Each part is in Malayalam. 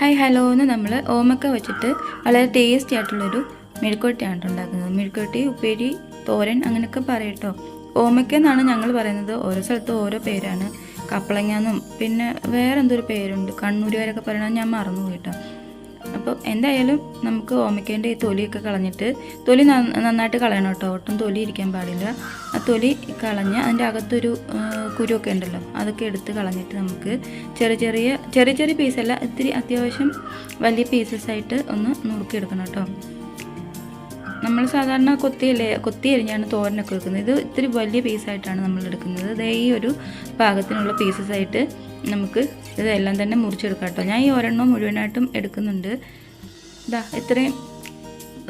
ഹായ് ഹലോ എന്ന് നമ്മൾ ഓമക്ക വെച്ചിട്ട് വളരെ ടേസ്റ്റി ആയിട്ടുള്ളൊരു മെഴുക്കോട്ടിയാണ് ഉണ്ടാക്കുന്നത്. മെഴുക്കോട്ടി ഉപ്പേരി തോരൻ അങ്ങനെയൊക്കെ പറയട്ടോ. ഓമയ്ക്ക എന്നാണ് ഞങ്ങൾ പറയുന്നത്? ഓരോ സ്ഥലത്തും ഓരോ പേരാണ്. കപ്പളങ്ങാന്നും പിന്നെ വേറെ എന്തൊരു പേരുണ്ട് കണ്ണൂരുകാരൊക്കെ പറയണത് ഞാൻ മറന്നു കേട്ടോ. അപ്പോൾ എന്തായാലും നമുക്ക് ഓമയ്ക്കേന്റെ ഈ തൊലിയൊക്കെ കളഞ്ഞിട്ട് തൊലി നന്നായിട്ട് കളയണം കേട്ടോ. ഒട്ടും തൊലി ഇരിക്കാൻ പാടില്ല. ആ തൊലി കളഞ്ഞ് അതിന്റെ അകത്തൊരു കുരുവൊക്കെ ഉണ്ടല്ലോ അതൊക്കെ എടുത്ത് കളഞ്ഞിട്ട് നമുക്ക് ചെറിയ ചെറിയ ചെറിയ ചെറിയ പീസല്ല ഇത്തിരി അത്യാവശ്യം വലിയ പീസസ് ആയിട്ട് ഒന്ന് നുറുക്കിയെടുക്കണം കേട്ടോ. നമ്മൾ സാധാരണ കൊത്തിയല്ലേ കൊത്തി അരിഞ്ഞാണ് തോരനൊക്കെ വെക്കുന്നത്. ഇത് ഇത്തിരി വലിയ പീസായിട്ടാണ് നമ്മൾ എടുക്കുന്നത്. ദേ ഈ ഒരു പാകത്തിനുള്ള പീസസ് ആയിട്ട് നമുക്ക് ഇതെല്ലാം തന്നെ മുറിച്ചെടുക്കാം കേട്ടോ. ഞാൻ ഈ ഒരെണ്ണം മുഴുവനായിട്ടും എടുക്കുന്നുണ്ട്. ഇതാ ഇത്രയും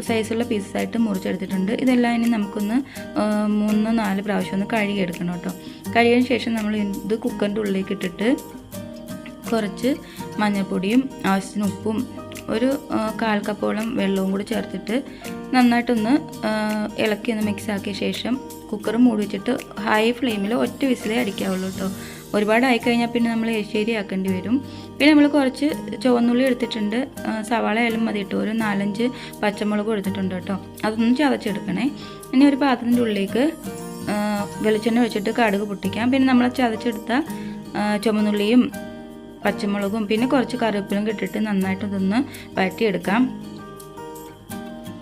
സൈസുള്ള പീസസ് ആയിട്ട് മുറിച്ചെടുത്തിട്ടുണ്ട്. ഇതെല്ലാം ഇനി നമുക്കൊന്ന് മൂന്ന് നാല് പ്രാവശ്യം ഒന്ന് കഴുകിയെടുക്കണം കേട്ടോ. കഴുകിയതിന് ശേഷം നമ്മൾ ഇത് കുക്കറിന്റെ ഉള്ളിലേക്ക് ഇട്ടിട്ട് കുറച്ച് മഞ്ഞൾപ്പൊടിയും ആവശ്യത്തിന് ഉപ്പും ഒരു കാൽ കപ്പോളം വെള്ളവും കൂടി ചേർത്തിട്ട് നന്നായിട്ടൊന്ന് ഇളക്കി ഒന്ന് മിക്സ് ആക്കിയ ശേഷം കുക്കർ മൂടി വെച്ചിട്ട് ഹൈ ഫ്ലെയിമിൽ ഒറ്റ വിസിലേ അടിക്കാവുള്ളൂ കേട്ടോ ഒരുപാട് ആയിക്കഴിഞ്ഞാൽ പിന്നെ നമ്മൾ എരിശ്ശേരി ആക്കേണ്ടി വരും. പിന്നെ നമ്മൾ കുറച്ച് ചുവന്നുള്ളി എടുത്തിട്ടുണ്ട്. സവാള ആയാലും മതി ഒരു നാലഞ്ച് പച്ചമുളകും എടുത്തിട്ടുണ്ട് കേട്ടോ അതൊന്നും ചതച്ചെടുക്കണേ. ഇനി ഒരു പാത്രത്തിന്റെ ഉള്ളിലേക്ക് വെളിച്ചെണ്ണ വെച്ചിട്ട് കടുക് പൊട്ടിക്കാം. പിന്നെ നമ്മൾ ചതച്ചെടുത്ത ചുമന്നുള്ളിയും പച്ചമുളകും പിന്നെ കുറച്ച് കറിവേപ്പിലും കിട്ടിയിട്ട് നന്നായിട്ട് ഇതൊന്ന് വഴറ്റിയെടുക്കാം.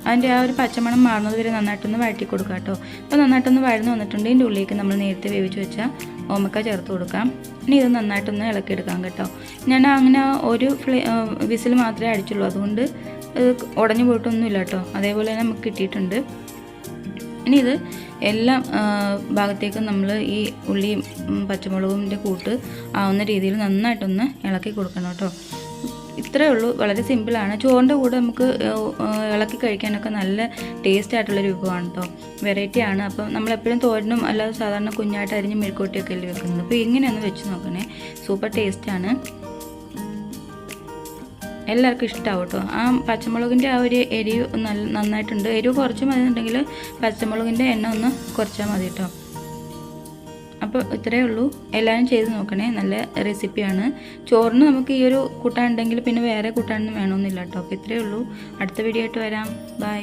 അതിന്റെ ആ ഒരു പച്ചമണം മാറുന്നത് വരെ നന്നായിട്ടൊന്ന് വഴറ്റി കൊടുക്കാം കേട്ടോ അപ്പോൾ നന്നായിട്ടൊന്ന് വഴന്ന് വന്നിട്ടുണ്ട്. ഇതിന്റെ ഉള്ളിലേക്ക് നമ്മൾ നേരത്തെ വേവിച്ച് വെച്ച ഓമക്ക ചേർത്ത് കൊടുക്കാം. ഇനി ഇത് നന്നായിട്ടൊന്ന് ഇളക്കിയെടുക്കാം കേട്ടോ. ഞാൻ അങ്ങനെ ഒരു ഫ്ലേ വിസിൽ മാത്രമേ അടിച്ചുള്ളൂ. അതുകൊണ്ട് ഉടഞ്ഞു പോയിട്ടൊന്നുമില്ല കേട്ടോ. അതേപോലെ തന്നെ നമുക്ക് കിട്ടിയിട്ടുണ്ട്. ഇനി ഇത് എല്ലാ ഭാഗത്തേക്കും നമ്മൾ ഈ ഉള്ളിയും പച്ചമുളകിന്റെ കൂട്ട് ആവുന്ന രീതിയിൽ നന്നായിട്ടൊന്ന് ഇളക്കി കൊടുക്കണം കേട്ടോ. ഇത്രയേ ഉള്ളൂ. വളരെ സിമ്പിളാണ്. ചോറിന്റെ കൂടെ നമുക്ക് ഇളക്കി കഴിക്കാനൊക്കെ നല്ല ടേസ്റ്റ് ആയിട്ടുള്ള വിഭവമാണ് കേട്ടോ. വെറൈറ്റി ആണ്. അപ്പം നമ്മളെപ്പോഴും തോരനും അല്ലാതെ സാധാരണ കുഞ്ഞായിട്ട് അരിഞ്ഞ് മെഴുക്കൂട്ടിയൊക്കെ അല്ലേ വെക്കുന്നത്? അപ്പോൾ ഇങ്ങനെയൊന്ന് വെച്ച് നോക്കണേ. സൂപ്പർ ടേസ്റ്റാണ് എല്ലാവർക്കും ഇഷ്ടമാവും കേട്ടോ. ആ പച്ചമുളകിന്റെ ആ ഒരു എരിവ് നല്ല നന്നായിട്ടുണ്ട്. എരിവ് കുറച്ച് മതി എന്നുണ്ടെങ്കിൽ പച്ചമുളകിന്റെ എണ്ണ ഒന്ന് കുറച്ചാൽ മതി കേട്ടോ. അപ്പോൾ ഇത്രയേ ഉള്ളൂ. എല്ലാവരും ചെയ്ത് നോക്കണേ. നല്ല റെസിപ്പിയാണ്. ചോറിന് നമുക്ക് ഈ ഒരു കൂട്ടാൻ ഉണ്ടെങ്കിൽ പിന്നെ വേറെ കൂട്ടാനൊന്നും വേണമെന്നില്ല കേട്ടോ. അപ്പോൾ ഇത്രയേ ഉള്ളൂ. അടുത്ത വീഡിയോ ആയിട്ട് വരാം. ബൈ